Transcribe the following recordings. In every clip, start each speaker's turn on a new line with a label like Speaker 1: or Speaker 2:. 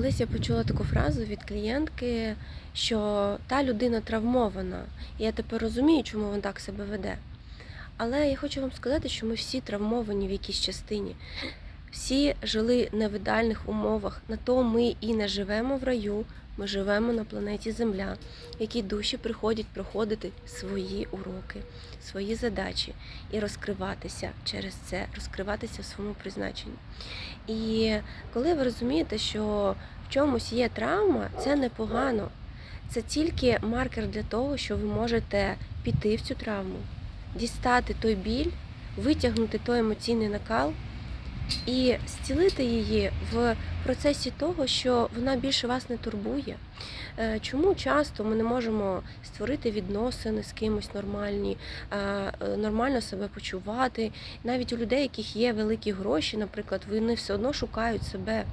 Speaker 1: Колись я почула таку фразу від клієнтки, що та людина травмована, і я тепер розумію, чому вона так себе веде. Але я хочу вам сказати, що ми всі травмовані в якійсь частині. Всі жили не в ідеальних умовах. На то ми і не живемо в раю, ми живемо на планеті Земля, в якій душі приходять проходити свої уроки, свої задачі і розкриватися через це, розкриватися в своєму призначенні. І коли ви розумієте, що в чомусь є травма, це непогано. Це тільки маркер для того, що ви можете піти в цю травму, дістати той біль, витягнути той емоційний накал і зцілити її в процесі того, що вона більше вас не турбує. Е, Чому часто ми не можемо створити відносини з кимось нормальні, е, нормально себе почувати? Навіть у людей, яких є великі гроші, наприклад, вони все одно шукають себе.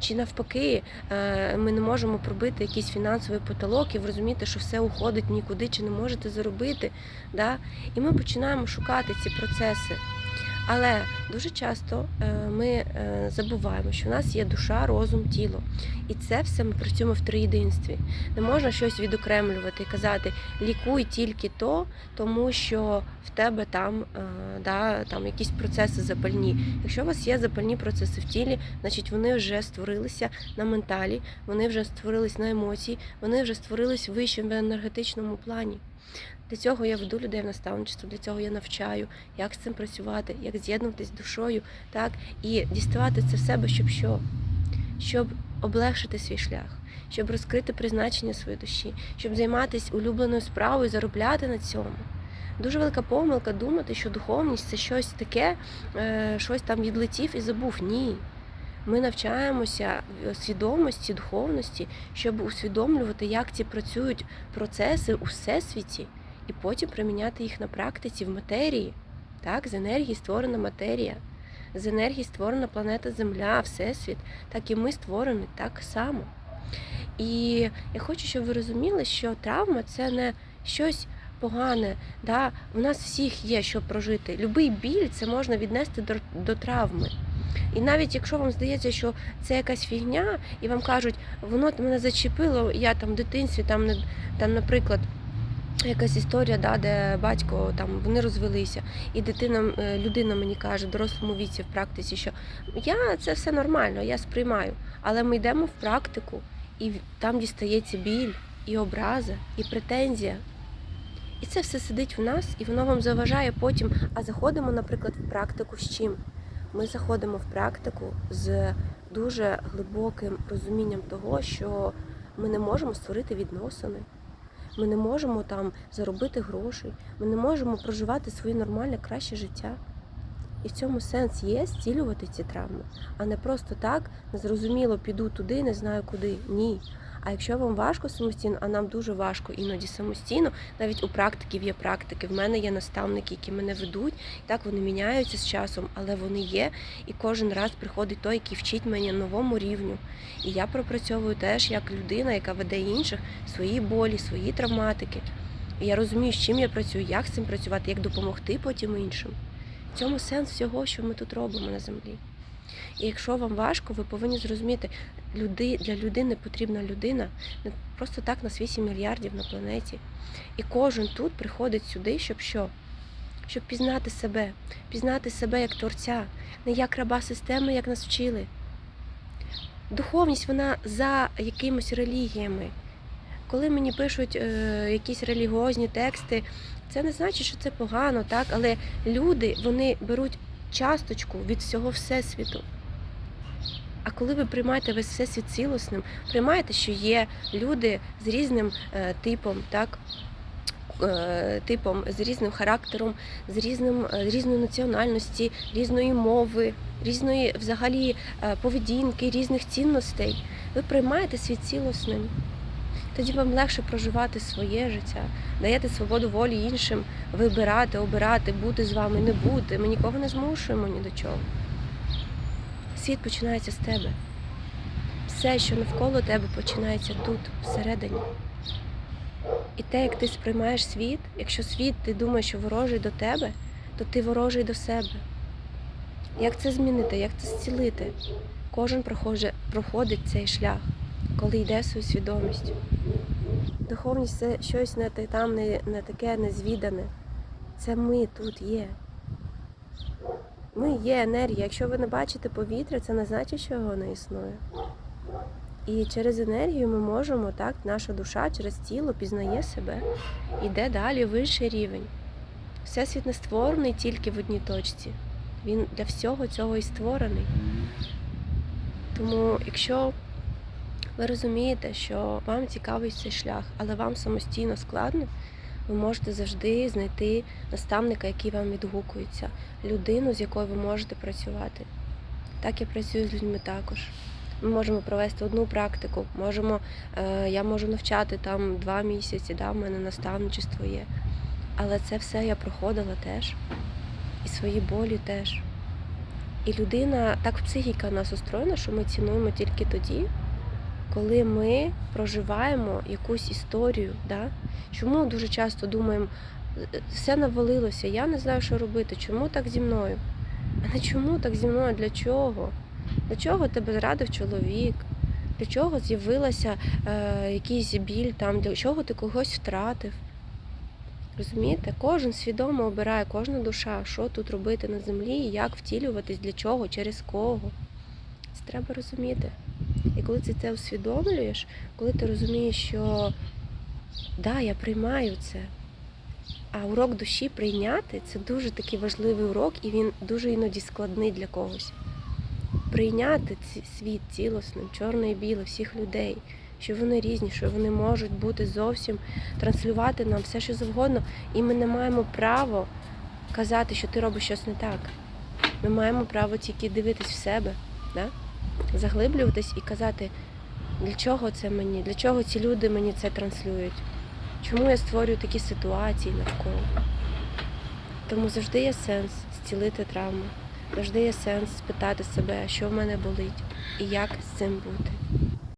Speaker 1: Чи навпаки, е, ми не можемо пробити якийсь фінансовий потолок і ви розумієте, що все уходить нікуди, чи не можете заробити. Да? І ми починаємо шукати ці процеси. Але дуже часто е, ми е, забуваємо, що в нас є душа, розум, тіло. І це все ми працюємо в триєдинстві. Не можна щось відокремлювати і казати, лікуй тільки то, тому що в тебе там, е, да, там якісь процеси запальні. Якщо у вас є запальні процеси в тілі, значить вони вже створилися на менталі, вони вже створились на емоції, вони вже створились вище в енергетичному плані. Для цього я веду людей в наставничество, для цього я навчаю, як з цим працювати, як з'єднуватись душою, так, і діставати це в себе, щоб що? Щоб облегшити свій шлях, щоб розкрити призначення своєї душі, щоб займатися улюбленою справою, заробляти на цьому. Дуже велика помилка думати, що духовність це щось таке, е, щось там відлетів і забув. Ні. Ми навчаємося свідомості, духовності, щоб усвідомлювати, як ці працюють процеси у всесвіті, і потім приміняти їх на практиці в матерії. Так, з енергії створена матерія, з енергії створена планета Земля, Всесвіт, так і ми створені так само. І я хочу, щоб ви розуміли, що травма це не щось погане. Да? У нас всіх є що прожити. Любий біль це можна віднести до, до травми. І навіть якщо вам здається, що це якась фігня, і вам кажуть, воно мене зачепило, я там в дитинстві, там, там наприклад, якась історія, да, де батько там вони розвелися, і дитина, е, людина мені каже дорослому віці в практиці, що я це все нормально, я сприймаю. Але ми йдемо в практику, і там дістається біль, і образа, і претензія. І це все сидить в нас, і воно вам заважає потім. А заходимо, наприклад, в практику з чим? Ми заходимо в практику з дуже глибоким розумінням того, що ми не можемо створити відносини. Ми не можемо там заробити грошей, ми не можемо проживати своє нормальне краще життя. І в цьому сенс є зцілювати ці травми, а не просто так незрозуміло піду туди, не знаю куди. Ні. А якщо вам важко самостійно, а нам дуже важко іноді самостійно, навіть у практиків є практики. В мене є наставники, які мене ведуть, і так вони міняються з часом, але вони є. І кожен раз приходить той, який вчить мене новому рівню. І я пропрацьовую теж як людина, яка веде інших свої болі, свої травматики. І я розумію, з чим я працюю, як з цим працювати, як допомогти потім іншим. В цьому сенс всього, що ми тут робимо на землі. І якщо вам важко, ви повинні зрозуміти, люди, для людини потрібна людина просто так нас 8 мільярдів на планеті. І кожен тут приходить сюди, щоб що? Щоб пізнати себе, пізнати себе як творця, не як раба системи, як нас вчили. Духовність вона за якимись релігіями. Коли мені пишуть е, якісь релігіозні тексти, це не значить, що це погано, так? але люди вони беруть часточку від всього Всесвіту. А коли ви приймаєте весь всесвіт цілісним, приймаєте, що є люди з різним е, типом, так? е, Типом, з різним характером, з різним е, різної національності, різної мови, різної взагалі поведінки, різних цінностей. Ви приймаєте світ цілісним. Тоді вам легше проживати своє життя, даєте свободу волі іншим, вибирати, обирати, бути з вами, не бути. Ми нікого не змушуємо ні до чого. Світ починається з тебе. Все, що навколо тебе, починається тут, всередині. І те, як ти сприймаєш світ, якщо світ ти думаєш, що ворожий до тебе, то ти ворожий до себе. Як це змінити? Як це зцілити? Кожен проходить, цей шлях, коли йде свою свідомість. Духовність це щось не там, не, не таке незвідане. Це ми тут є. Ми є енергія. Якщо ви не бачите повітря, це не значить, що його не існує. І через енергію ми можемо, так, наша душа через тіло пізнає себе, йде далі в вищий рівень. Всесвіт не створений тільки в одній точці. Він для всього цього і створений. Тому, якщо ви розумієте, що вам цікавий цей шлях, але вам самостійно складно, ви можете завжди знайти наставника, який вам відгукується, людину, з якою ви можете працювати. Так я працюю з людьми також. Ми можемо провести одну практику, можемо, е, я можу навчати там два місяці, да, в мене наставничество є. Але це все я проходила теж. І свої болі теж. І людина, так психіка нас устроєна, що ми цінуємо тільки тоді, коли ми проживаємо якусь історію. Да? Чому дуже часто думаємо, «Е, все навалилося, я не знаю, що робити, чому так зі мною? А не чому так зі мною? Для чого? Для чого тебе зрадив чоловік? Для чого з'явилася е, якийсь біль там, для чого ти когось втратив? Розумієте? Кожен свідомо обирає, кожна душа, що тут робити на землі, як втілюватись, для чого, через кого. Це треба розуміти. І коли ти це усвідомлюєш, коли ти розумієш, що да, я приймаю це. А урок душі прийняти це дуже такий важливий урок, і він дуже іноді складний для когось. Прийняти світ цілісним, чорне і біле, всіх людей, що вони різні, що вони можуть бути зовсім транслювати нам все, що завгодно, і ми не маємо права казати, що ти робиш щось не так. Ми маємо право тільки дивитись в себе, да? Заглиблюватись і казати, для чого це мені, для чого ці люди мені це транслюють, чому я створюю такі ситуації навколо. Тому завжди є сенс зцілити травму, завжди є сенс спитати себе, що в мене болить і як з цим бути.